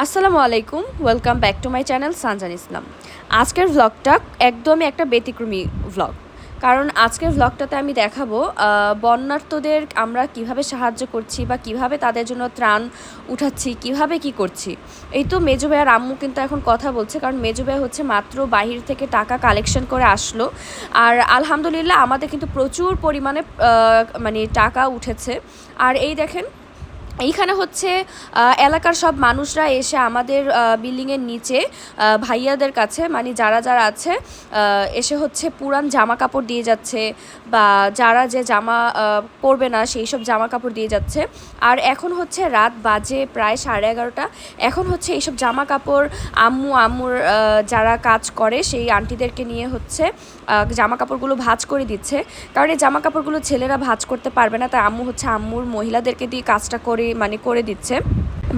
আসসালামু আলাইকুম welcome back to my channel Sanjan Islam আজকের ভ্লগটা একদমই একটা ব্যতিক্রমী ভ্লগ কারণ আজকের ভ্লগটাতে আমি দেখাবো বন্যার্থদের আমরা কীভাবে সাহায্য করছি বা কীভাবে তাদের জন্য ত্রাণ উঠাচ্ছি, কীভাবে কি করছি। এই তো মেজো ভাইয়ার আম্মু কিন্তু এখন কথা বলছে, কারণ মেজো ভাই হচ্ছে মাত্র বাহির থেকে টাকা কালেকশন করে আসলো। আর আলহামদুলিল্লাহ আমাদের কিন্তু প্রচুর পরিমাণে মানে টাকা উঠেছে। আর এই দেখেন এইখানে হচ্ছে এলাকার সব মানুষরা এসে আমাদের বিল্ডিংয়ের নিচে ভাইয়াদের কাছে মানে যারা যারা আছে এসে হচ্ছে পুরান জামা কাপড় দিয়ে যাচ্ছে, বা যারা যে জামা পরবে না, সেই সব জামা কাপড় দিয়ে যাচ্ছে। আর এখন হচ্ছে রাত বাজে প্রায় সাড়ে এগারোটা। এখন হচ্ছে এইসব জামা কাপড় আম্মু, আম্মুর যারা কাজ করে, সেই আন্টিদেরকে নিয়ে হচ্ছে জামা কাপড়গুলো ভাজ করে দিচ্ছে। কারণ এই জামা কাপড়গুলো ছেলেরা ভাজ করতে পারবে না, তাই আম্মু হচ্ছে আম্মুর মহিলাদেরকে দিয়ে কাজটা করে মানে করে দিচ্ছে।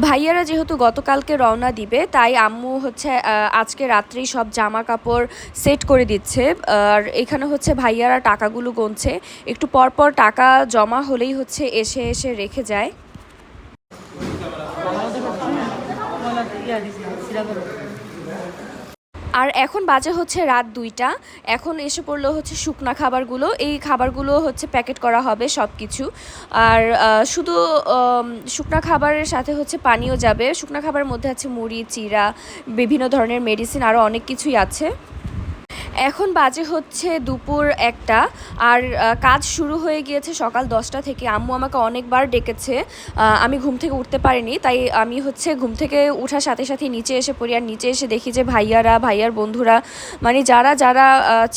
ভাইয়ারা যেহেতু গতকালকে রওনা দিবে, তাই আম্মু হচ্ছে আজকে রাত্রেই সব জামা কাপড় সেট করে দিচ্ছে। আর এখানে হচ্ছে ভাইয়ারা টাকাগুলো গুনছে। একটু পর পর টাকা জমা হলেই হচ্ছে এসে এসে রেখে যায়। আর এখন বাজে হচ্ছে রাত দুইটা। এখন এসে পড়ল হচ্ছে শুকনা খাবারগুলো। এই খাবারগুলো হচ্ছে প্যাকেট করা হবে সব কিছু আর শুধু শুকনা খাবারের সাথে হচ্ছে পানিও যাবে। শুকনা খাবারের মধ্যে আছে মুড়ি চিরা বিভিন্ন ধরনের মেডিসিন আরও অনেক কিছুই আছে। এখন বাজে হচ্ছে দুপুর একটা, আর কাজ শুরু হয়ে গিয়েছে সকাল দশটা থেকে। আম্মু আমাকে অনেকবার ডেকেছে আমি ঘুম থেকে উঠতে পারিনি, তাই আমি হচ্ছে ঘুম থেকে ওঠার সাথে সাথে নিচে এসে পড়ি, আর নিচে এসে দেখি যে ভাইয়ারা, ভাইয়ার বন্ধুরা মানে যারা যারা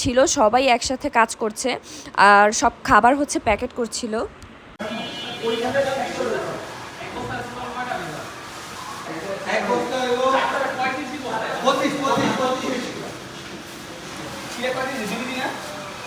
ছিল সবাই একসাথে কাজ করছে, আর সব খাবার হচ্ছে প্যাকেট করছিল পঁচিশ পঁচিশ পঁচিশ চিড়ে পাটি দিবি দিনা হ্যাঁ চিড়ে তুমি দিবি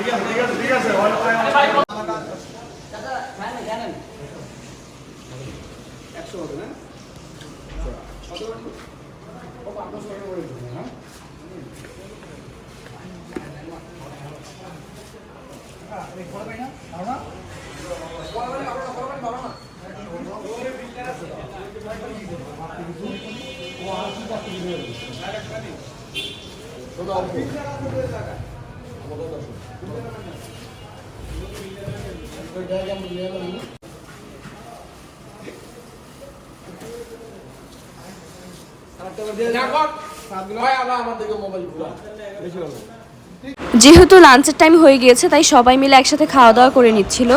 বলুন সালাম আলাইকুম আজকে দিন পরে আমাদের ট্রাক নিয়ে গেছে গা যেহেতু লাঞ্চের টাইম হয়ে গিয়েছে তাই সবাই মিলে একসাথে খাওয়া দাওয়া করে নিচ্ছিল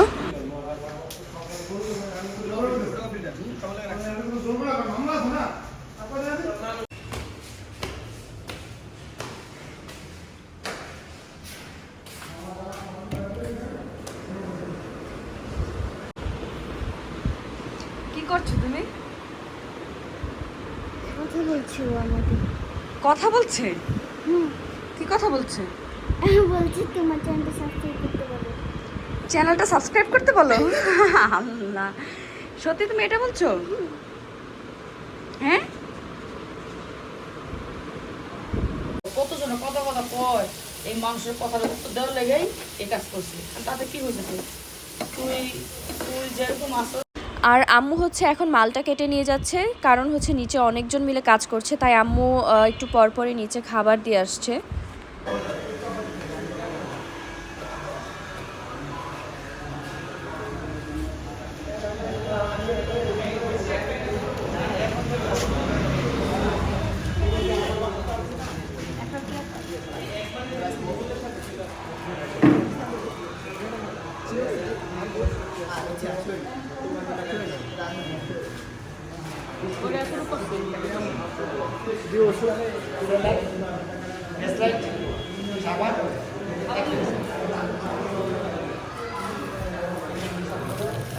কি করছ তুমি কথা বলছি ও আমাকে। কথা বলছে? হুম। কি কথা বলছে? বলছি তোমার চ্যানেলটা সাবস্ক্রাইব করতে বলো। চ্যানেলটা সাবস্ক্রাইব করতে বলো? আল্লাহ। সত্যি তুমি এটা বলছো? হ্যাঁ? কতজনে কথা কথা কয়? এই মানুষের কথার উত্তর দেওয়ার লেগেই এই কাজ করছি। তাতে কি হয়েছে? তুই তুই যেরকম আসো আর আম্মু হচ্ছে এখন মালটা কেটে নিয়ে যাচ্ছে। কারণ হচ্ছে নিচে অনেকজন মিলে কাজ করছে, তাই আম্মু একটু পরপরই নিচে খাবার দিয়ে আসছে।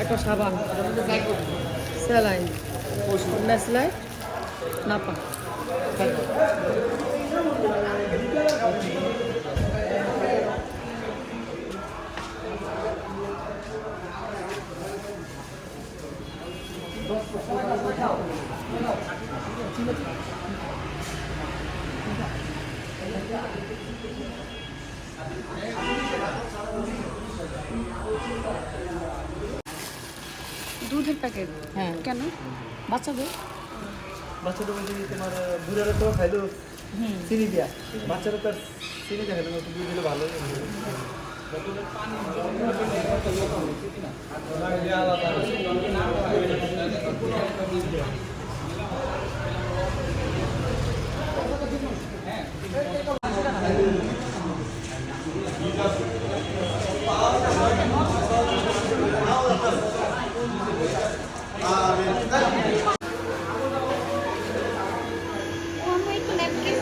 একটা সাবান স্যালাইন কন্যা সেলাই না পা দুধের প্যাকেট হ্যাঁ। কেন? বাচ্চাদের? বাচ্চাদের বলতে কি তোমার বুড়ারা তো খাইলো চিনি দিয়া। বাচ্চারা তো আর চিনি দেখা তোমার দিয়ে দিলে ভালো week napkin.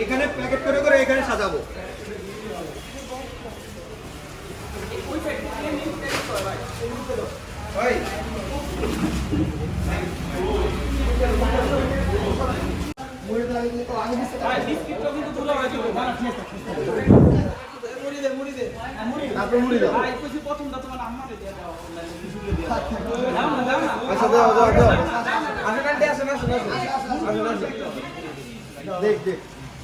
এখানে প্যাকেট করে করে এখানে সাজাবো ভাই তারপরে মুড়ি দাও আচ্ছা দাও দাও দাও আসেন আন্টি আসেন আসেন আসেন আসেন আসেন দেখ দেখ তুমি মার- দাও, মুড়ি দাও সিরিয়াল কথা করব আচ্ছা, সিরিয়াল মতো করো। দাও দাও,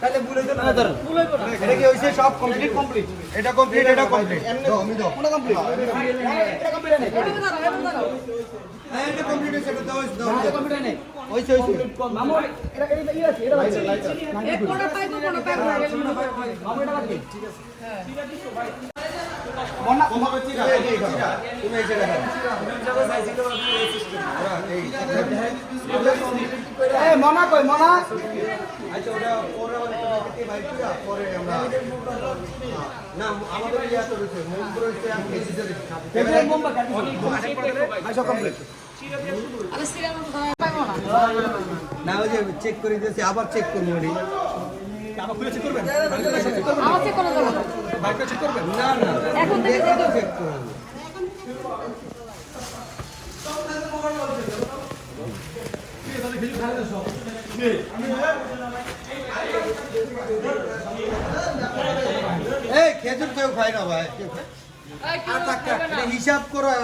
তাহলে ভুল হইতো না ধরো এটা কি হইছে সব কমপ্লিট কমপ্লিট এটা কমপ্লিট এটা কমপ্লিট দাও, আমি দাও। কোনটা কমপ্লিট এটা কমপ্লিট নেই হ্যাঁ এটা কমপ্লিট হইছে এটা দাও দাও। এটা কমপ্লিট না হইছে হইছে মামু এটা এটা ই আছে এটা হইছে এক কোটা পাইবো কোটা পাইবো? মামু এটা বাকি ঠিক আছে। মনা মনা করছি না মনা কই মনা আচ্ছা ওটা পরে আমরা না আমাদের ইয়া তো রয়েছে মন রয়েছে আমি আচ্ছা কমপ্লিট ওই যে চেক করে দিয়েছি আবার চেক করব আবার চেক করবেন আমার চেক করে দেবো বাইকটা চেক করবেন না না এখন এই খেজুর কেউ খায় না ভাই। হিসাব করা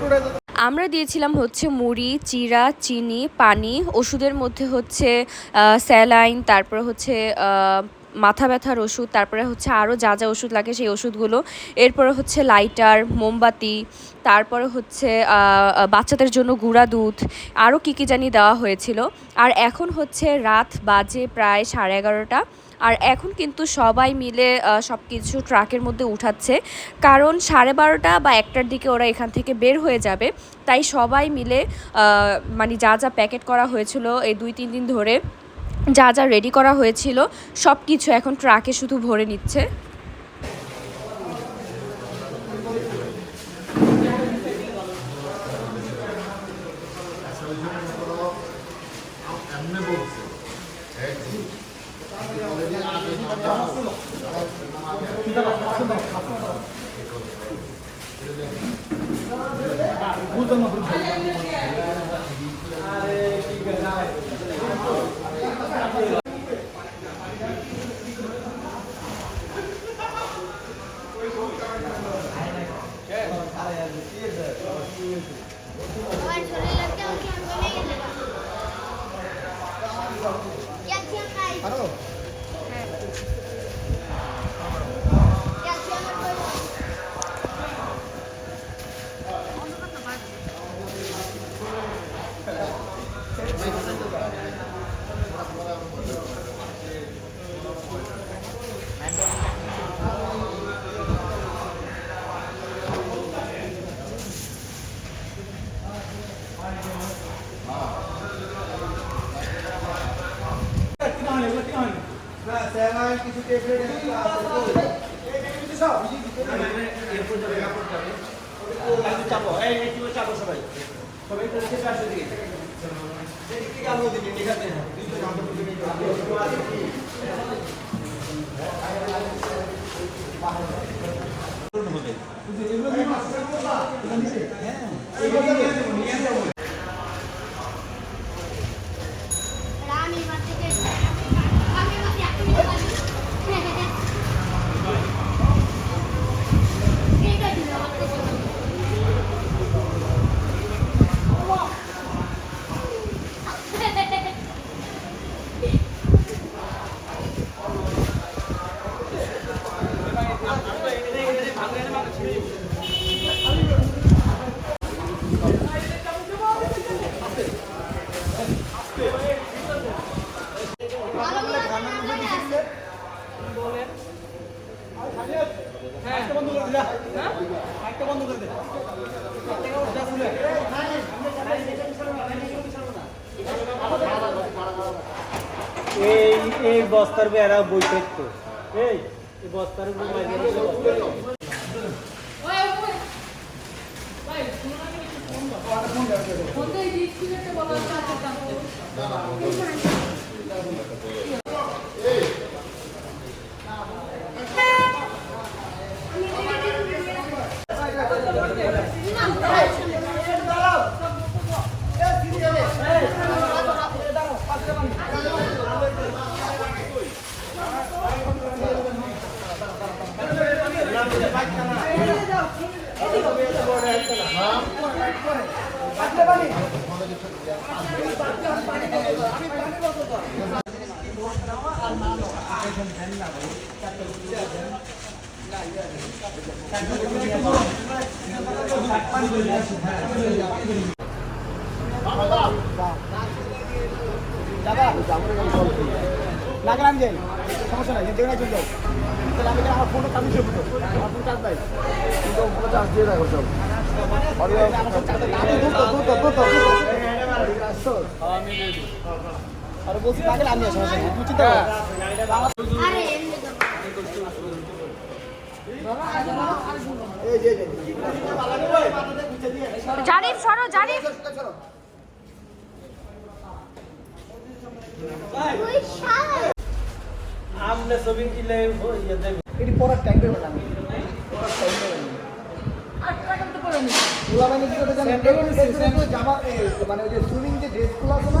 করে আমরা দিয়েছিলাম হচ্ছে মুড়ি, চিরা, চিনি, পানি, ওষুধের মধ্যে হচ্ছে স্যালাইন, তারপর হচ্ছে মাথা ব্যথার ওষুধ, তারপরে হচ্ছে আরও যা যা ওষুধ লাগে সেই ওষুধগুলো। এরপরে হচ্ছে লাইটার, মোমবাতি, তারপরে হচ্ছে বাচ্চাদের জন্য গুঁড়া দুধ আরও কী কী জানি দেওয়া হয়েছিল। আর এখন হচ্ছে রাত বাজে প্রায় সাড়ে এগারোটা। আর এখন কিন্তু সবাই মিলে সব কিছু ট্রাকের মধ্যে উঠাচ্ছে। কারণ সাড়ে বারোটা বা একটার দিকে ওরা এখান থেকে বের হয়ে যাবে। তাই সবাই মিলে মানে যা যা প্যাকেট করা হয়েছিল এই দুই, তিন দিন ধরে, যা যা রেডি করা হয়েছিল সব কিছু এখন ট্রাকে শুধু ভরে নিচ্ছে। 한 번만 그렇게 স্যালাইন কিছু ট্যাবলেট চাপো এই একটু চাপো সবাই সবাই একটু চেপে আসো দিকে কি কাজ হতে দিকে ঠিক আছে দুইটা কাজ করতে দিকে রানী মারতে আমি মারতে আপনি এইটা দিল মারতে ভালো করে রান্না আছে এই এই বস্তার বেড়া বই থাকতো এই বস্তার উপর মাইকে রাখলে বস্তা- লাগলাম যাই সমস্যা নাই যেখানে চলে যাও তাহলে আমি আমার ফোনটা কামি চলবো আমার ফোন চার্জ নাই কিন্তু ফোনটা দিয়ে সব আর বলছি লাগলে আমি সমস্যা নেই তুমি চিন্তা করো। আরে এমনি তো। এই যে যে জারিফ। সরো জারিফ আমনে ছবি কিলে ইয়ে এটি পড়ার টাইম পড়ার পেবে মানে কি করতে জানেন? জামা মানে ওই যে সুইমিং যে ড্রেসগুলো আছে না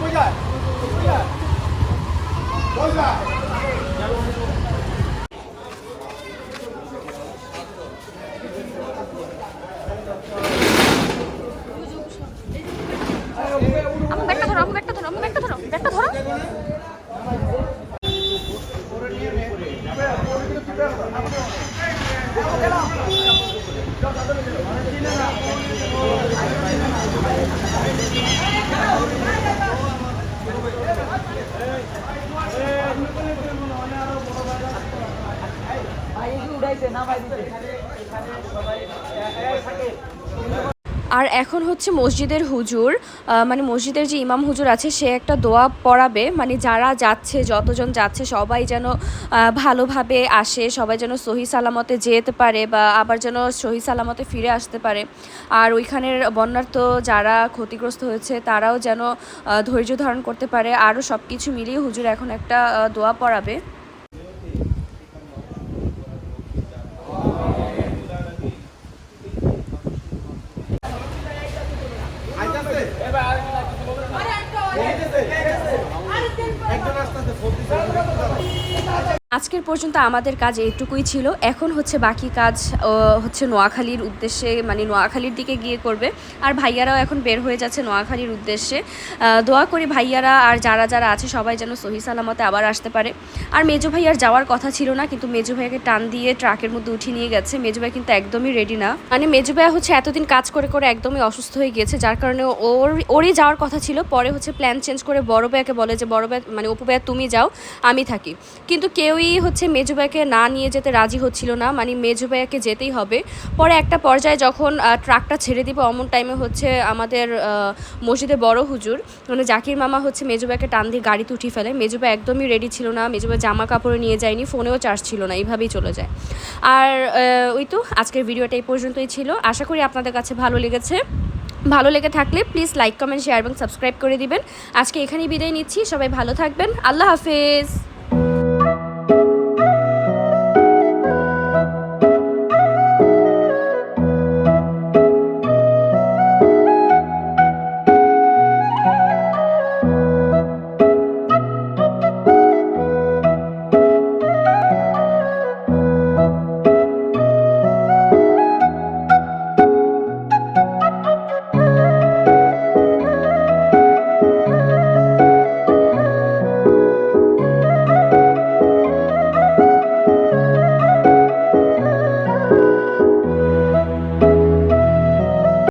কই যায় কই যায় কই যায় আমার ব্যাগটা ধরো আমার ব্যাগটা ধরো আমার ব্যাগটা ধরো ব্যাগটা ধরো আর এখন হচ্ছে মসজিদের হুজুর মানে মসজিদের যে ইমাম হুজুর আছে, সে একটা দোয়া পড়াবে। মানে যারা যাচ্ছে, যতজন যাচ্ছে, সবাই যেন ভালোভাবে আসে, সবাই যেন সহি সালামতে যেতে পারে বা আবার যেন সহি সালামতে ফিরে আসতে পারে। আর ওইখানের বন্যার্থ যারা ক্ষতিগ্রস্ত হয়েছে, তারাও যেন ধৈর্য ধারণ করতে পারে। আরও সব কিছু মিলিয়ে হুজুর এখন একটা দোয়া পড়াবে। আজকের পর্যন্ত আমাদের কাজ এইটুকুই ছিল। এখন হচ্ছে বাকি কাজ হচ্ছে নোয়াখালীর উদ্দেশ্যে মানে নোয়াখালীর দিকে গিয়ে করবে। আর ভাইয়ারাও এখন বের হয়ে যাচ্ছে নোয়াখালীর উদ্দেশ্যে। দোয়া করি ভাইয়ারা আর যারা যারা আছে সবাই যেন সহি সালামতে আবার আসতে পারে। আর মেজো ভাইয়ার যাওয়ার কথা ছিল না, কিন্তু মেজো ভাইয়াকে টান দিয়ে ট্রাকের মধ্যে উঠিয়ে নিয়ে গেছে। মেজো ভাই কিন্তু একদমই রেডি না। মানে মেজো ভাইয়া হচ্ছে এতদিন কাজ করে করে একদমই অসুস্থ হয়ে গিয়েছে, যার কারণে ওর, ওরই যাওয়ার কথা ছিল। পরে হচ্ছে প্ল্যান চেঞ্জ করে বড় ভাইয়াকে বলে যে, বড় ভাই মানে অপু ভাইয়া তুমি যাও, আমি থাকি। কিন্তু কেউই হচ্ছে মেজো ভাইয়াকে না নিয়ে যেতে রাজি হচ্ছিল না। মানে মেজো ভাইয়াকে যেতেই হবে। পরে একটা পর্যায়ে যখন ট্রাকটা ছেড়ে দিবে, অমন টাইমে হচ্ছে আমাদের মসজিদে বড় হুজুর মানে জাকির মামা হচ্ছে মেজো ভাইকে টান দিয়ে গাড়িতে উঠিয়ে ফেলে। মেজো ভাই একদমই রেডি ছিল না, মেজো ভাই জামা কাপড় নিয়ে যায়নি ফোনেও চার্জ ছিল না, এইভাবেই চলে যায়। আর ওই তো আজকের ভিডিওটা এই পর্যন্তই ছিল। আশা করি আপনাদের কাছে ভালো লেগেছে। ভালো লেগে থাকলে প্লিজ লাইক কমেন্ট শেয়ার এবং সাবস্ক্রাইব করে দিবেন। আজকে এখানেই বিদায় নিচ্ছি। সবাই ভালো থাকবেন। আল্লাহ হাফেজ।